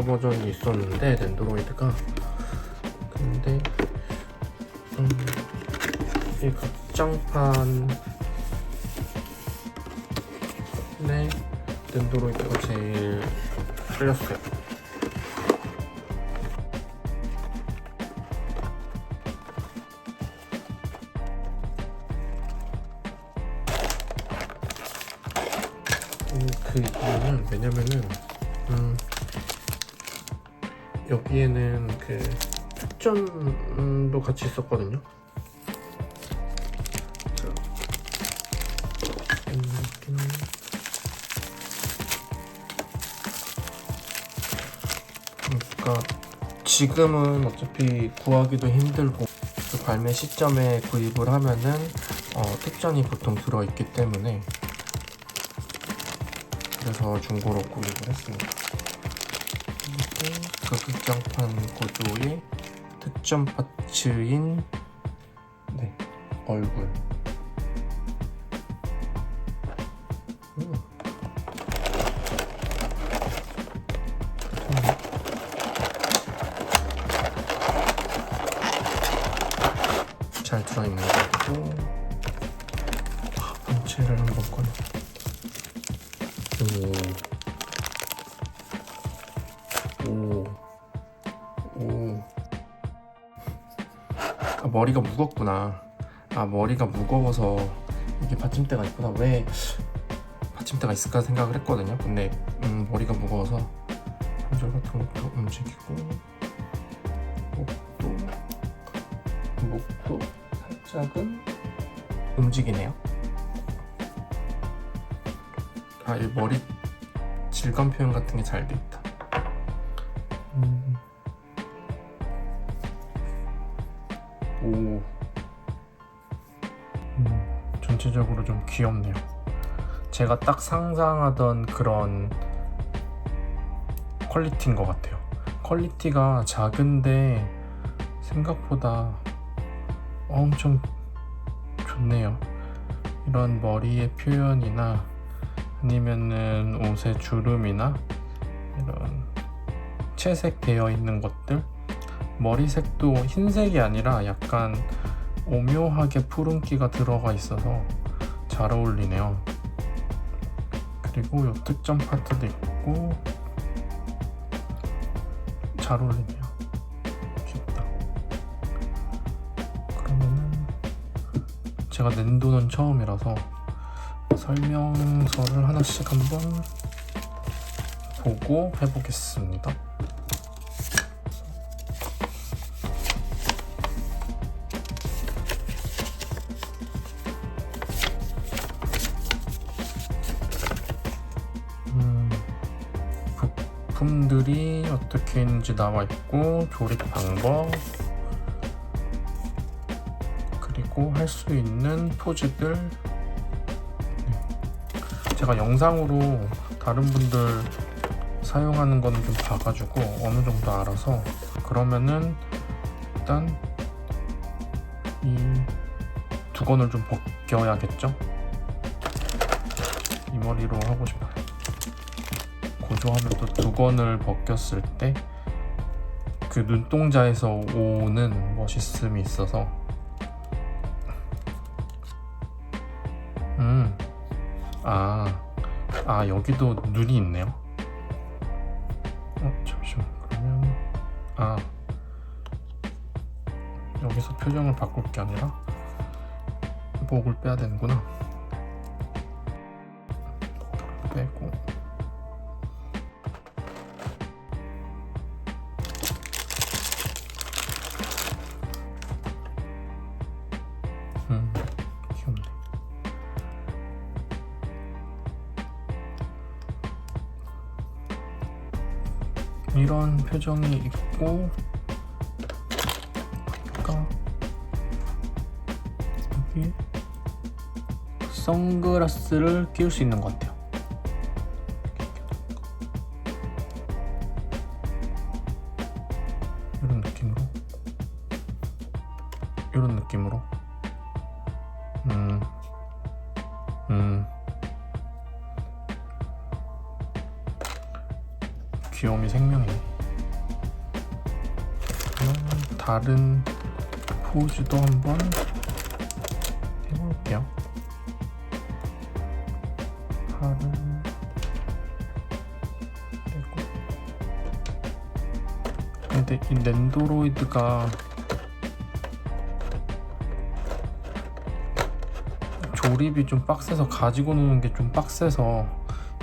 여러 버전이 있었는데 랜드로이드가 근데 음, 이 극장판에 랜드로이드가 제일 틀렸어요. 여기에는 그 특전도 같이 있었거든요. 그러니까 지금은 어차피 구하기도 힘들고 그 발매 시점에 구입을 하면은 어, 특전이 보통 들어있기 때문에 그래서 중고로 구입을 했습니다. 그리고 그 극장판 구조의 특전 파츠인 네, 얼굴. 음. 잘 들어있는 것 같고 아, 본체를 한번 꺼내 오. 머리가 무겁구나. 아, 머리가 무거워서 이게 받침대가 있구나. 왜 받침대가 있을까 생각을 했거든요. 근데 음, 머리가 무거워서 관절 같은 것도 움직이고 목도 목도 살짝은 움직이네요. 아, 이 머리 질감 표현 같은 게 잘 돼 전체적으로 좀 귀엽네요. 제가 딱 상상하던 그런 퀄리티인 것 같아요. 퀄리티가 작은데 생각보다 엄청 좋네요. 이런 머리의 표현이나 아니면은 옷의 주름이나 이런 채색되어 있는 것들 머리색도 흰색이 아니라 약간 오묘하게 푸른기가 들어가 있어서 잘 어울리네요. 그리고 요 특점 파트도 있고 잘 어울리네요. 귀엽다. 그러면은 제가 낸도는 처음이라서 설명서를 하나씩 한번 보고 해보겠습니다. 있는지 나와 있고 조립 방법 그리고 할 수 있는 포즈들 제가 영상으로 다른 분들 사용하는 거는 좀 봐가지고 어느 정도 알아서 그러면은 일단 이 두건을 좀 벗겨야겠죠? 이 머리로 하고 싶어요. 고조하면 또 두건을 벗겼을 때 그 눈동자에서 오는 멋있음이 있어서 음 아, 아 여기도 눈이 있네요. 어 잠시만 그러면 아 여기서 표정을 바꿀 게 아니라 목을 빼야 되는구나. 이런 표정이 있고 아까 여기 선글라스를 끼울 수 있는 것 같아요. 다른 포즈도 한번 해볼게요. 떼고. 근데 이 랜도로이드가 조립이 좀 빡세서 가지고 노는 게 좀 빡세서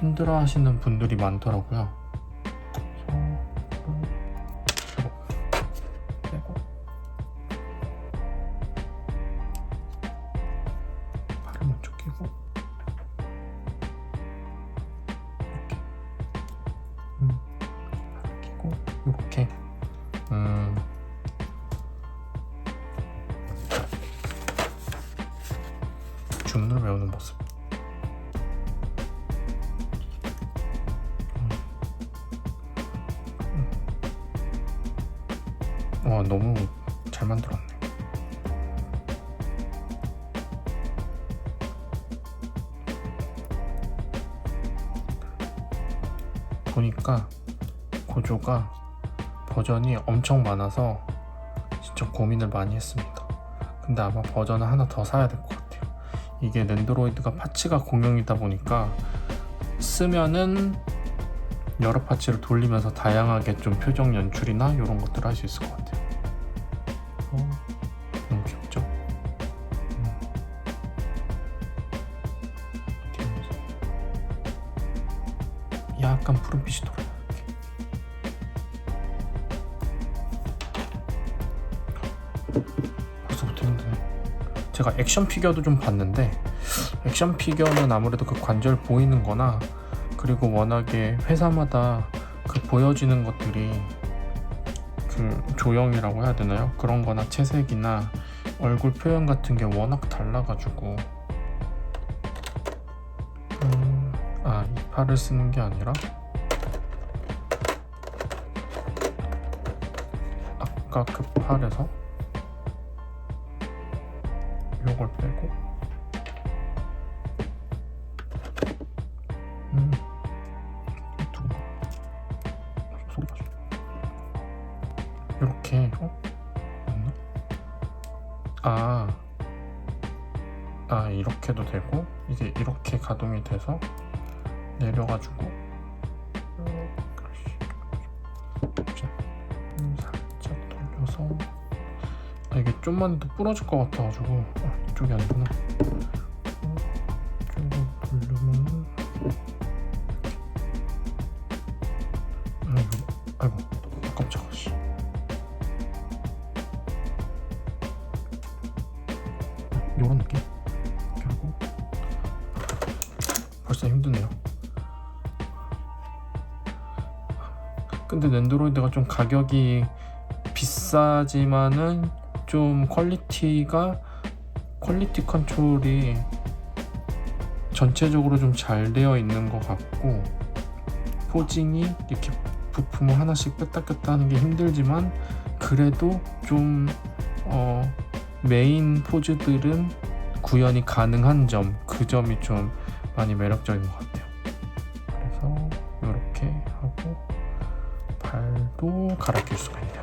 힘들어 하시는 분들이 많더라고요. 보니까 고조가 버전이 엄청 많아서 진짜 고민을 많이 했습니다. 근데 아마 버전을 하나 더 사야 될 것 같아요. 이게 랜드로이드가 파츠가 공용이다 보니까 쓰면은 여러 파츠를 돌리면서 다양하게 좀 표정 연출이나 이런 것들을 할 수 있을 것 같아요. 액션 피규어도 좀 봤는데 액션 피규어는 아무래도 그 관절 보이는 거나 그리고 워낙에 회사마다 그 보여지는 것들이 그 조형이라고 해야 되나요? 그런 거나 채색이나 얼굴 표현 같은 게 워낙 달라가지고 음, 아, 이 팔을 쓰는 게 아니라 아까 그 팔에서 요걸 빼고. 음. 이렇게 어? 맞나? 아, 아 이렇게도 되고 이게 이렇게 가동이 돼서 내려가지고. 살짝 돌려서. 아 이게 좀만 더 부러질 것 같아가지고. 아, 이쪽이 아니구나. 어, 이쪽으로 돌려면은 아이고 아이고 깜짝아 씨. 요런 느낌 이렇게 하고 벌써 힘드네요. 근데 랜드로이드가 좀 가격이 비싸지만은 좀 퀄리티가 퀄리티 컨트롤이 전체적으로 좀 잘 되어 있는 것 같고 포징이 이렇게 부품을 하나씩 뺐다 꼈다 하는 게 힘들지만 그래도 좀 어, 메인 포즈들은 구현이 가능한 점 그 점이 좀 많이 매력적인 것 같아요. 그래서 이렇게 하고 발도 갈아 낄 수가 있네요.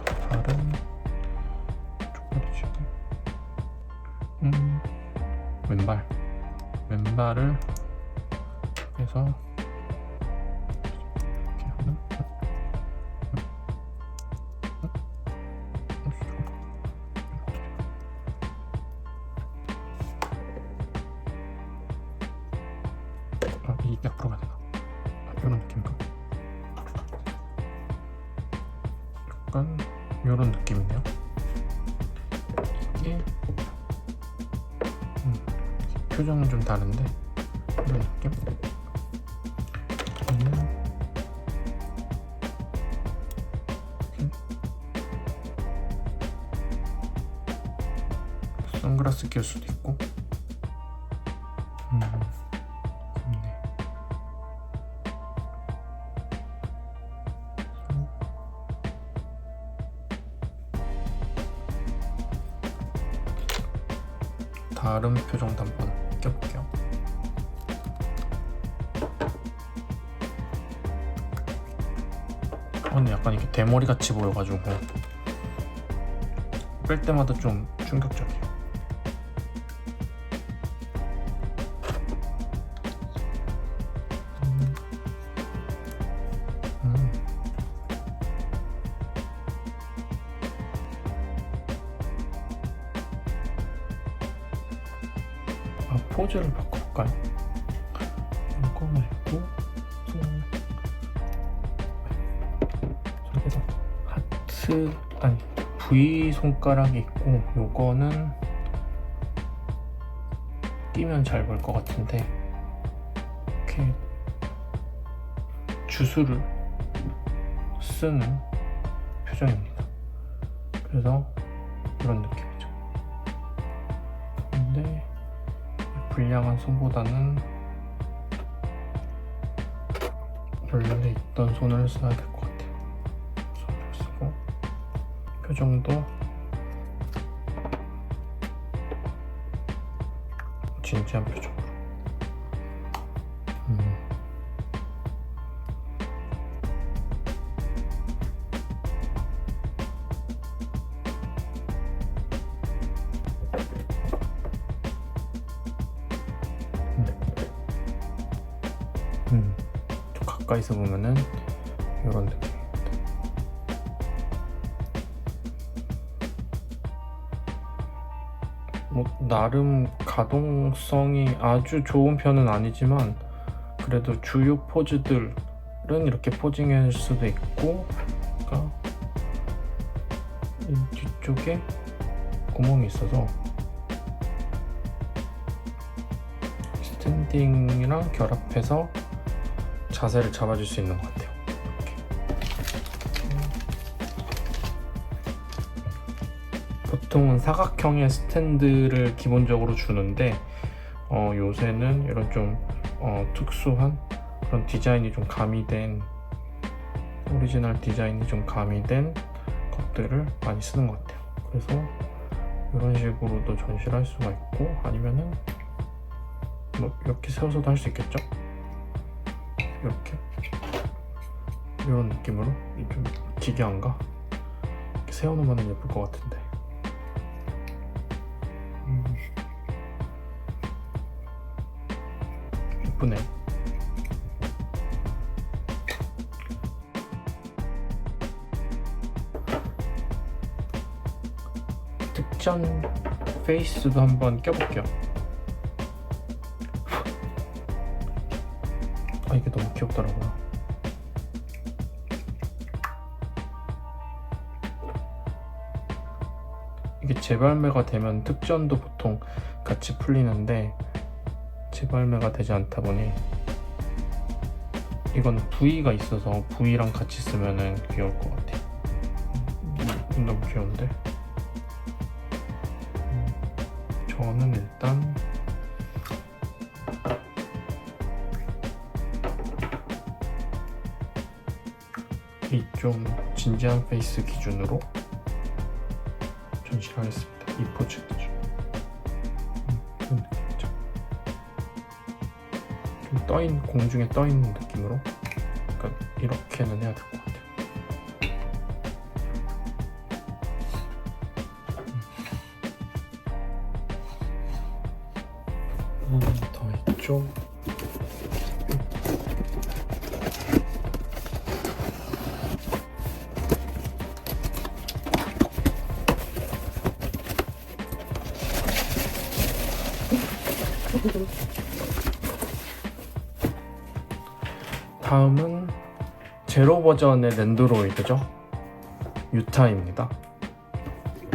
해서 아, 이게 앞으로 가야 되나? 아, 이런 느낌인가? 약간 이런 느낌이네요. 이게 음, 표정은 좀 다른데 이런 느낌? 선글라스 낄 수도 있고. 음, 다른 표정도 한번 껴볼게요. 아, 근데 약간 이렇게 대머리 같이 보여가지고. 뺄 때마다 좀 충격적이에요. 아, 포즈를 바꿔볼까요? 이거 말고 음, 저기서 하트 아니 V 손가락이 있고 요거는 끼면 잘 보일 것 같은데 이렇게 주술을 쓰는 표정입니다. 그래서 이런 느낌 불량한 손보다는 원래 있던 손을 써야 될 것 같아요. 손을 쓰고. 표정도. 진지한 표정 가까이서 보면은 이런 느낌입니다. 뭐 나름 가동성이 아주 좋은 편은 아니지만 그래도 주요 포즈들은 이렇게 포징할 수도 있고, 그러니까 이 뒤쪽에 구멍이 있어서 스탠딩이랑 결합해서 자세를 잡아줄 수 있는 것 같아요. 이렇게. 보통은 사각형의 스탠드를 기본적으로 주는데 어, 요새는 이런 좀 어, 특수한 그런 디자인이 좀 가미된 오리지널 디자인이 좀 가미된 것들을 많이 쓰는 것 같아요. 그래서 이런 식으로도 전시를 할 수가 있고 아니면은 뭐 이렇게 세워서도 할 수 있겠죠? 이렇게? 이런 느낌으로? 좀 기괴한가? 이렇게 세워놓으면 예쁠 것 같은데. 음. 예쁘네. 특전 페이스도 한번 껴볼게요 귀엽더라고요. 이게 재발매가 되면 특전도 보통 같이 풀리는데 재발매가 되지 않다 보니 이건 V가 있어서 V랑 같이 쓰면은 귀여울 것 같아. 음, 너무 귀여운데? 음, 저는 일단 좀 진지한 페이스 기준으로 전시를 하겠습니다. 이 포즈 기준. 음, 느낌이죠. 좀 떠인 공중에 떠 있는 느낌으로. 그러니까 이렇게는 해야 될 것 같아 다음은 제로 버전의 랜드로이드죠. 유타입니다.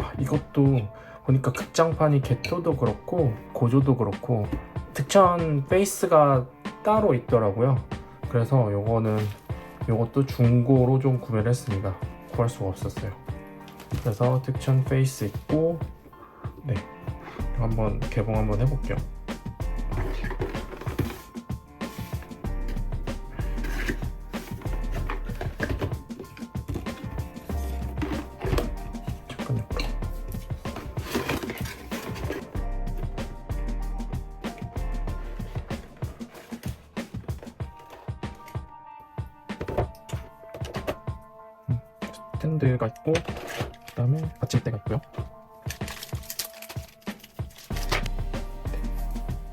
아, 이것도 보니까 극장판이 개토도 그렇고 고조도 그렇고 특전 페이스가 따로 있더라고요. 그래서 요거는 요것도 중고로 좀 구매를 했습니다. 구할 수가 없었어요. 그래서 특전 페이스 있고 네 한번 개봉 한번 해볼게요. 스탠드가 있고 그다음에 받침대가 있고요.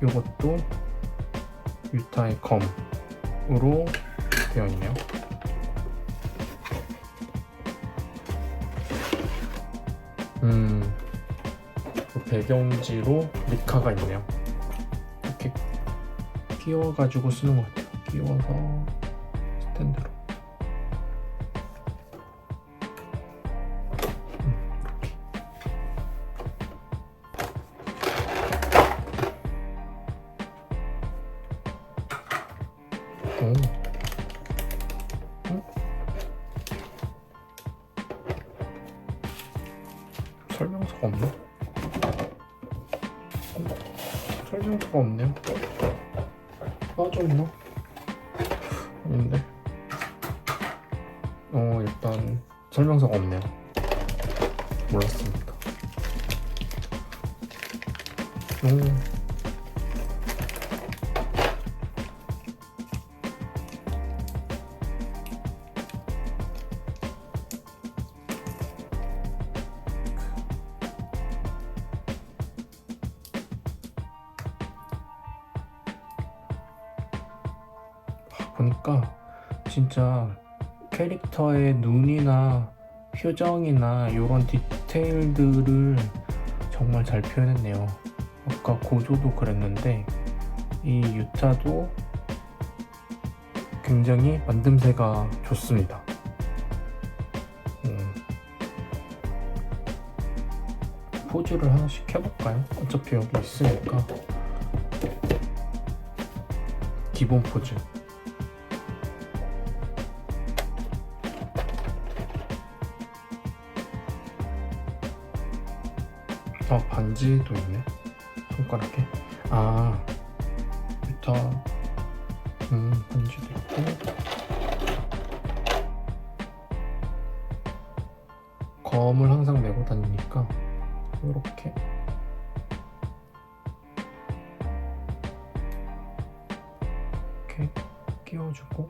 이것도 유타의 검으로 되어 있네요. 음, 그 배경지로 리카가 있네요. 이렇게 끼워가지고 쓰는 것 같아요. 끼워서 오. 어? 설명서가 없네. 어? 설명서가 없네요. 빠져있나? 아닌데. 진짜 캐릭터의 눈이나 표정이나 이런 디테일들을 정말 잘 표현했네요. 아까 고조도 그랬는데 이 유타도 굉장히 만듦새가 좋습니다. 음. 포즈를 하나씩 해볼까요? 어차피 여기 있으니까 기본 포즈. 어 반지도 있네. 손가락에? 아 유타 음 반지도 있고. 검을 항상 메고 다니니까 이렇게. 이렇게 끼워주고.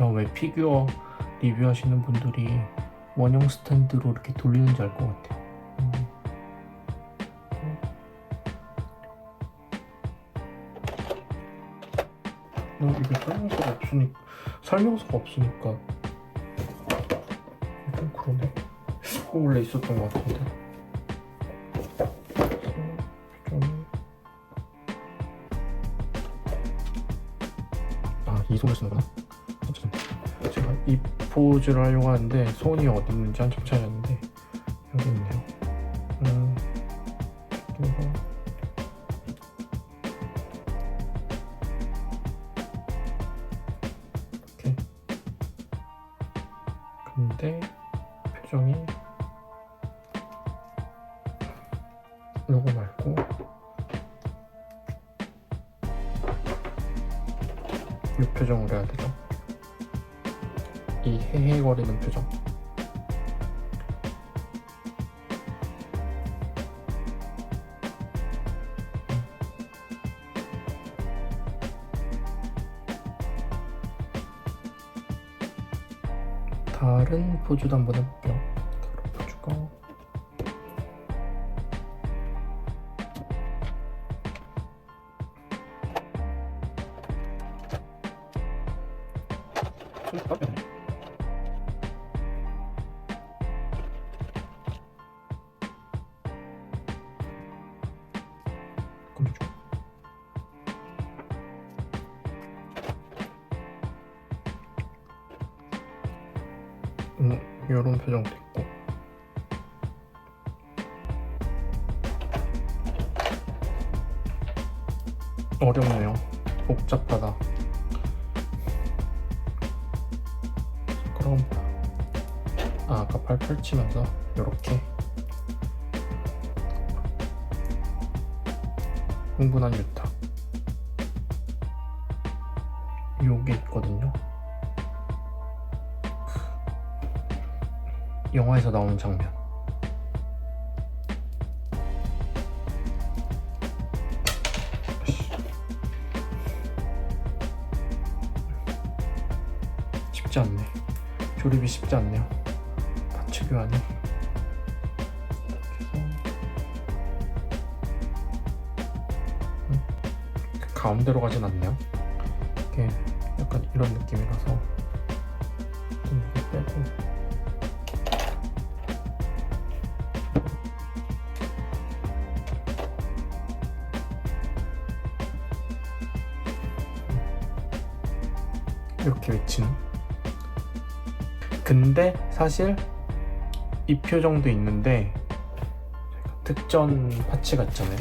아, 왜 피규어 리뷰하시는 분들이 원형 스탠드로 이렇게 돌리는지 알것 같아요. 음. 어, 이게 설명서가 없으니까 설명서가 없으니까 좀 그러네. 어, 원래 있었던 것 같은데. 이 제가 이 포즈를 하려고 하는데 손이 어디 있는지 한참 찾았는데 여기 있네요. 음, 포즈도 한번 해볼게요. 다른 포즈가 음, 이런 표정도 있고. 어렵네요. 복잡하다. 그럼 아, 아까 팔 펼치면서 이렇게 흥분한 유타 요게 있거든요. 영화에서 나오는 장면. 쉽지 않네. 조립이 쉽지 않네요. 파츠 교환이. 음, 가운데로 가진 않네요. 이게 약간 이런 느낌이라서 이렇게 외치는? 근데 사실 이 표정도 있는데 특전 파츠가 있잖아요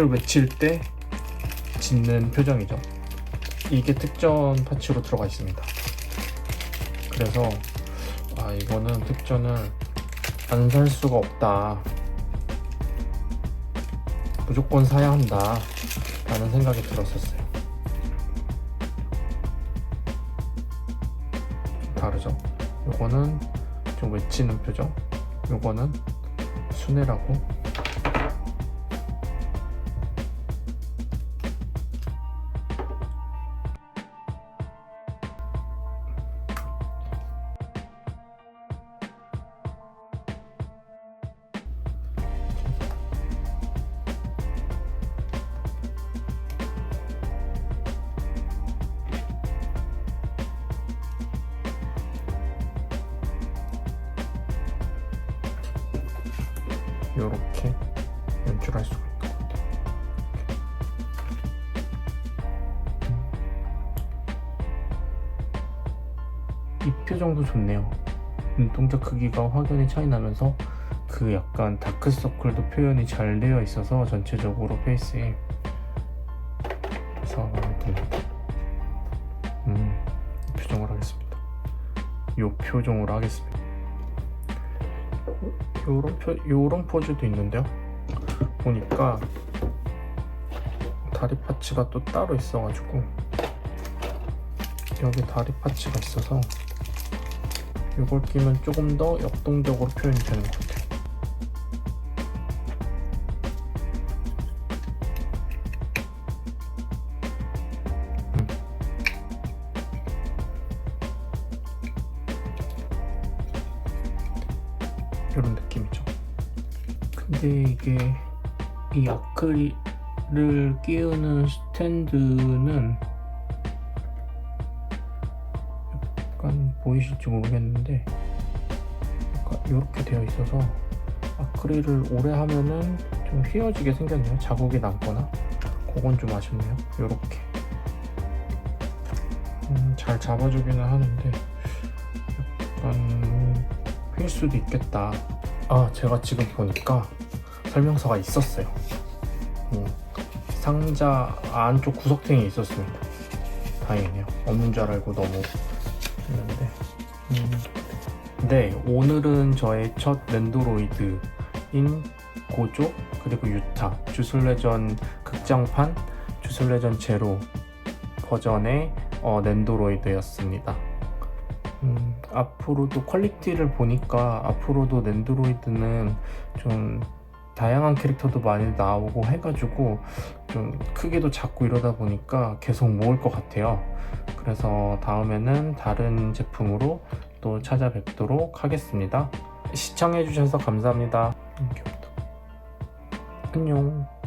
순회를 외칠 때 짓는 표정이죠. 이게 특전 파츠로 들어가 있습니다. 그래서 아 이거는 특전을 안 살 수가 없다. 무조건 사야 한다. 라는 생각이 들었었어요. 좀 다르죠? 요거는 좀 외치는 표정. 요거는 순회라고 이렇게 연출할 수가 있는 것 같아요. 이 표정도 좋네요. 눈동자 크기가 확연히 차이 나면서 그 약간 다크서클도 표현이 잘 되어 있어서 전체적으로 페이스에 그래서 마음에 듭니다. 음, 이 표정으로 하겠습니다. 이 표정으로 하겠습니다. 요런 표, 요런 포즈도 있는데요. 보니까 다리 파츠가 또 따로 있어가지고 여기 다리 파츠가 있어서 이걸 끼면 조금 더 역동적으로 표현이 되는 것 같아요. 음. 이런 느낌이죠. 근데 이게 이 아크릴을 끼우는 스탠드는 약간 보이실지 모르겠는데 약간 이렇게 되어 있어서 아크릴을 오래 하면은 좀 휘어지게 생겼네요. 자국이 남거나 그건 좀 아쉽네요. 이렇게 음, 잘 잡아주기는 하는데 약간 휠 수도 있겠다. 아, 제가 지금 보니까 설명서가 있었어요. 음, 상자 안쪽 구석탱이 있었습니다. 다행이네요. 없는 줄 알고 너무 했는데. 음, 네, 오늘은 저의 첫 랜드로이드인 고조 그리고 유타 주술래전 극장판 주술래전 제로 버전의 어, 랜드로이드였습니다. 음, 앞으로도 퀄리티를 보니까 앞으로도 랜드로이드는 좀 다양한 캐릭터도 많이 나오고 해가지고 좀 크기도 작고 이러다 보니까 계속 모을 것 같아요. 그래서 다음에는 다른 제품으로 또 찾아뵙도록 하겠습니다. 시청해주셔서 감사합니다. 안녕.